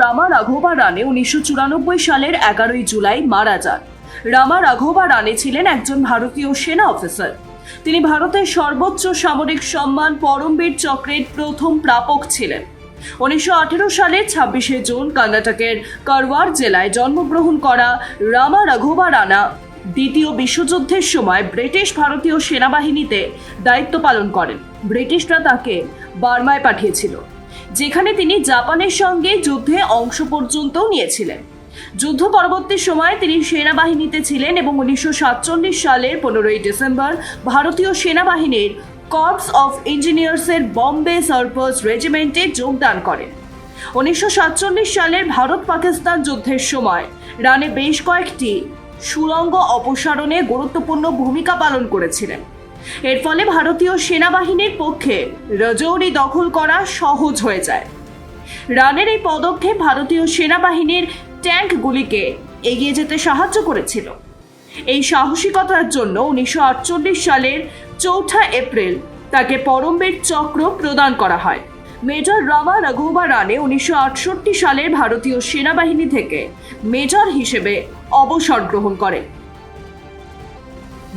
রামা রাঘবা রানে উনিশশো চুরানব্বই সালের এগারোই জুলাই মারা যান। রামা রাঘবা রানে ছিলেন একজন ভারতীয় সেনা অফিসার। তিনি ভারতের সর্বোচ্চ সামরিক সম্মান পরমবীর চক্রের প্রথম প্রাপক ছিলেন। উনিশশো আঠেরো সালের ছাব্বিশে জুন কর্ণাটকের করওয়ার জেলায় জন্মগ্রহণ করা রামা রাঘবা রানা দ্বিতীয় বিশ্বযুদ্ধের সময় ব্রিটিশ ভারতীয় সেনাবাহিনীতে দায়িত্ব পালন করেন। ব্রিটিশরা তাকে বার্মায় পাঠিয়েছিল। যেখানে তিনি জাপানের সঙ্গে যুদ্ধে অংশ পর্যন্ত নিয়েছিলেন। যুদ্ধ পরবর্তী সময় তিনি সেনাবাহিনীতে ছিলেন এবং উনিশশো সাতচল্লিশ সালের পনেরোই ডিসেম্বর ভারতীয় সেনাবাহিনীর কর্পস অফ ইঞ্জিনিয়ার্সের বম্বে সার্পাস রেজিমেন্টে যোগদান করেন। উনিশশো সাতচল্লিশ সালের ভারত পাকিস্তান যুদ্ধের সময় রানে বেশ কয়েকটি সুরঙ্গ অপসারণে গুরুত্বপূর্ণ ভূমিকা পালন করেছিলেন। এর ফলে ভারতীয় সেনাবাহিনীর পক্ষে রজৌরি দখল করা সহজ হয়ে যায়। রানের এই পদক্ষেপ ভারতীয় সেনাবাহিনীর ট্যাঙ্কগুলিকে এগিয়ে যেতে সাহায্য করেছিল। এই সাহসিকতার জন্য উনিশশো আটচল্লিশ সালের চৌঠা এপ্রিল তাকে পরমবীর চক্র প্রদান করা হয়। মেজর রামা রঘুবা রানে উনিশশো আটষট্টি সালের ভারতীয় সেনাবাহিনী থেকে মেজর হিসেবে অবসর গ্রহণ করেন।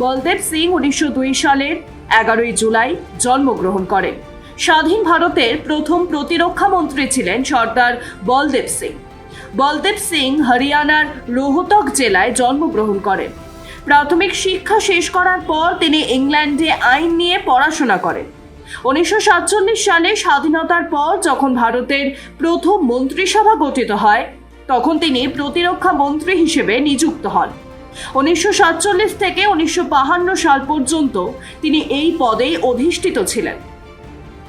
বলদেব সিং উনিশশো দুই সালের এগারোই জুলাই জন্মগ্রহণ করেন। স্বাধীন ভারতের প্রথম প্রতিরক্ষা মন্ত্রী ছিলেন সর্দার বলদেব সিং। বলদেব সিং হরিয়ানার রোহতক জেলায় জন্মগ্রহণ করেন। প্রাথমিক শিক্ষা শেষ করার পর তিনি ইংল্যান্ডে আইন নিয়ে পড়াশোনা করেন। উনিশশো সাতচল্লিশ সালে স্বাধীনতার পর যখন ভারতের প্রথম মন্ত্রিসভা গঠিত হয়, তখন তিনি প্রতিরক্ষা মন্ত্রী হিসেবে নিযুক্ত হন। উনিশশো সাতচল্লিশ থেকে উনিশশো সাল পর্যন্ত তিনি এই পদেই অধিষ্ঠিত ছিলেন।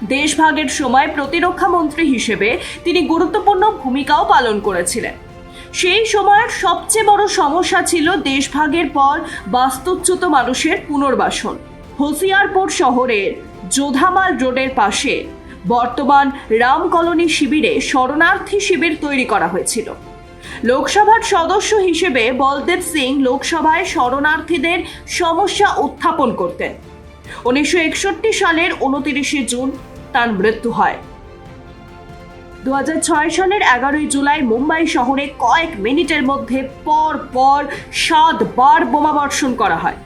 দেশভাগের সময় প্রতিরক্ষা মন্ত্রী হিসেবে তিনি গুরুত্বপূর্ণ ভূমিকাও পালন করেছিলেন। সেই সময়ের সবচেয়ে বড় সমস্যা ছিল দেশভাগের পর বাস্তুচ্যুত মানুষের পুনর্বাসন। হোসিয়ারপুর শহরের যোধামাল রোডের পাশে বর্তমান রাম কলোনি শিবিরে শরণার্থী শিবির তৈরি করা হয়েছিল। লোকসভার সদস্য হিসেবে বলদেব সিং লোকসভায় শরণার্থীদের সমস্যা উত্থাপন করতেন। উনিশশো একষট্টি সালের উনতিরিশে জুন তার মৃত্যু হয়। দু হাজার ছয় সালের এগারোই জুলাই মুম্বাই শহরে কয়েক মিনিটের মধ্যে পর পর সাতবার বোমাবর্ষণ করা হয়।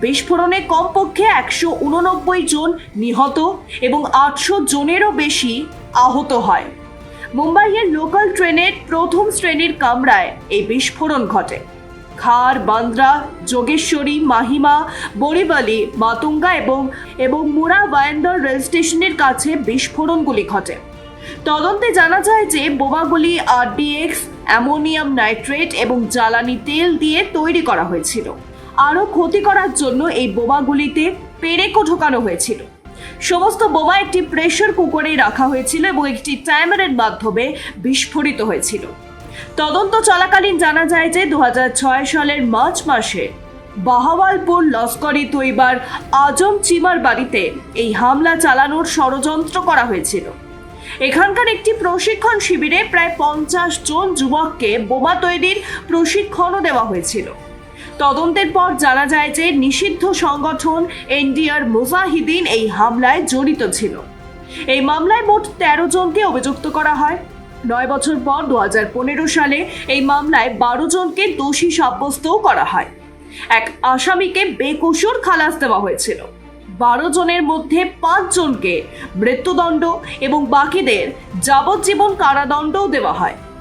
বিস্ফোরণে কমপক্ষে একশো উননব্বই জন নিহত এবং আটশো জনেরও বেশি আহত হয়। মুম্বাইয়ের লোকাল ট্রেনের প্রথম শ্রেণির কামরায় এই বিস্ফোরণ ঘটে। খার, বান্দ্রা, যোগেশ্বরী, মাহিমা বরিবালি মাতুঙ্গা এবং এবং মুরা বায়ান্দর রেল স্টেশনের কাছে বিস্ফোরণগুলি ঘটে। তদন্তে জানা যায় যে বোমাগুলি আরডিএক্স, অ্যামোনিয়াম নাইট্রেট এবং জ্বালানি তেল দিয়ে তৈরি করা হয়েছিল। আরও ক্ষতি করার জন্য এই বোমাগুলিতে পেরেকও ঢোকানো হয়েছিল। সমস্ত বোমা একটি প্রেশার কুকারে রাখা হয়েছিল এবং একটি টাইমারের মাধ্যমে বিস্ফোরিত হয়েছিল। তদন্ত চলাকালীন জানা যায় যে দু হাজার ছয় সালের মার্চ মাসে বাহাওয়ালপুর লস্করি তৈবার আজম চিমার বাড়িতে এই হামলা চালানোর ষড়যন্ত্র করা হয়েছিল। এখানকার একটি প্রশিক্ষণ শিবিরে প্রায় পঞ্চাশ জন যুবককে বোমা তৈরির প্রশিক্ষণও দেওয়া হয়েছিল। তদন্তের পর জানা যায় যে নিষিদ্ধ সংগঠন এনডিআর মুজাহিদিন এই হামলায় জড়িত ছিল। এই মামলায় মোট তেরো জনকে অভিযুক্ত করা হয়। নয় বছর পর দু হাজার পনেরো সালে এই মামলায় বারো জনকে দোষী সাব্যস্তও করা হয়। এক আসামিকে বেকসুর খালাস দেওয়া হয়েছিল। বারো জনের মধ্যে পাঁচ জনকে মৃত্যুদণ্ড এবং বাকিদের যাবজ্জীবন কারাদণ্ডও দেওয়া হয়।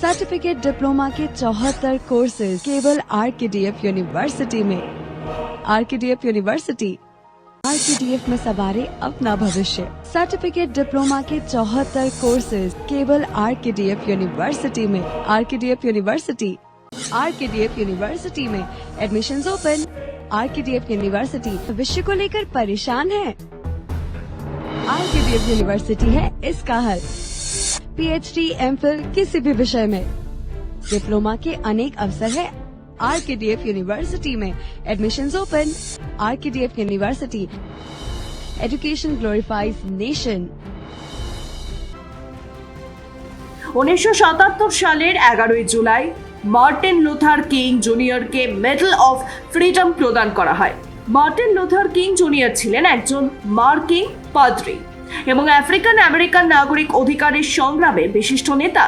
सर्टिफिकेट डिप्लोमा के चौहत्तर कोर्सेज केवल R K D F university में। R K D F university R K D F में सवारे अपना भविष्य। सर्टिफिकेट डिप्लोमा के चौहत्तर कोर्सेज केवल R K D F university में। R K D F university R K D F university में। Admission open R K D F university भविष्य को लेकर परेशान है। R K D F university है इसका हल। पीएचडी एमफिल किसी भी विषय में डिप्लोमा के अनेक अवसर है R K D F university में admission open R K D F university education glorifies nation উনিশশো সাতাত্তর সালের এগারোই জুলাই মার্টিন লুথার কিং জুনিয়রকে মেডেল অফ ফ্রিডম প্রদান করা হয় মার্টিন লুথার কিং জুনিয়র ছিলেন একজন মার্কিং পাদ্রী এবং আফ্রিকান আমেরিকান নাগরিক অধিকারের সংগ্রামে বিশিষ্ট নেতা।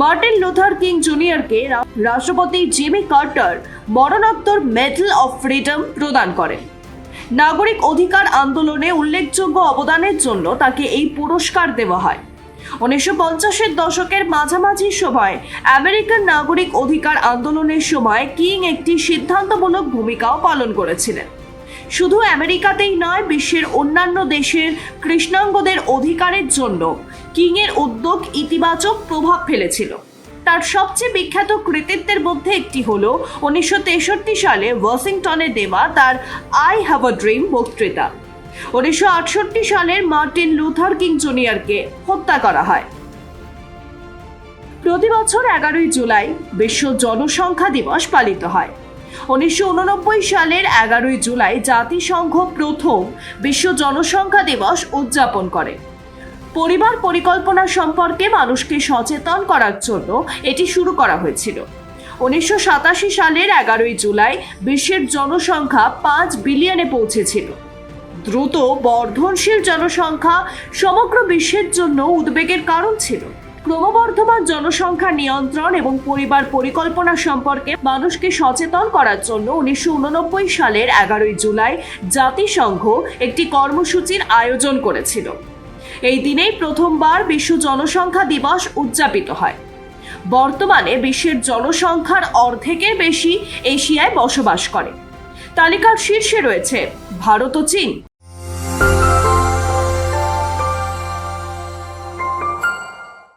মার্টিন লুথার কিং জুনিয়রকে রাষ্ট্রপতি জিমি কার্টার মরণোত্তর মেডেল অফ ফ্রিডম প্রদান করেন। নাগরিক অধিকার আন্দোলনে উল্লেখযোগ্য অবদানের জন্য তাকে এই পুরস্কার দেওয়া হয়। উনিশশো পঞ্চাশের দশকের মাঝামাঝি সময় আমেরিকান নাগরিক অধিকার আন্দোলনের সময় কিং একটি সিদ্ধান্তমূলক ভূমিকাও পালন করেছিলেন। শুধু আমেরিকাতেই নয়, বিশ্বের অন্যান্য দেশের কৃষ্ণাঙ্গদের অধিকারের জন্য কিংয়ের উদ্যোগ ইতিবাচক প্রভাব ফেলেছিল। তার সবচেয়ে বিখ্যাত কৃতিত্বের মধ্যে একটি হল উনিশশো তেষট্টি সালে ওয়াশিংটনে দেওয়া তার আই হ্যাভ আ ড্রিম বক্তৃতা। উনিশশো আটষট্টি সালের মার্টিন লুথার কিং জুনিয়রকে হত্যা করা হয়। প্রতি বছর এগারোই জুলাই বিশ্ব জনসংখ্যা দিবস পালিত হয়। উনিশশো উননব্বই সালের এগারোই জুলাই জাতিসংঘ প্রথম বিশ্ব জনসংখ্যা দিবস উদযাপন করে। পরিবার পরিকল্পনা সম্পর্কে মানুষকে সচেতন করার জন্য এটি শুরু করা হয়েছিল। উনিশশো সাতাশি সালের এগারোই জুলাই বিশ্বের জনসংখ্যা পাঁচ বিলিয়নে পৌঁছেছিল। দ্রুত বর্ধনশীল জনসংখ্যা সমগ্র বিশ্বের জন্য উদ্বেগের কারণ ছিল। ক্রমবর্ধমান জনসংখ্যা নিয়ন্ত্রণ এবং পরিবার পরিকল্পনা সম্পর্কে মানুষকে সচেতন করার জন্য উনিশশো উননব্বই সালের এগারোই জুলাই জাতিসংঘ একটি কর্মসূচির আয়োজন করেছিল। এই দিনেই প্রথমবার বিশ্ব জনসংখ্যা দিবস উদযাপিত হয়। বর্তমানে বিশ্বের জনসংখ্যার অর্ধেকের বেশি এশিয়ায় বসবাস করে। তালিকার শীর্ষে রয়েছে ভারত ও চীন।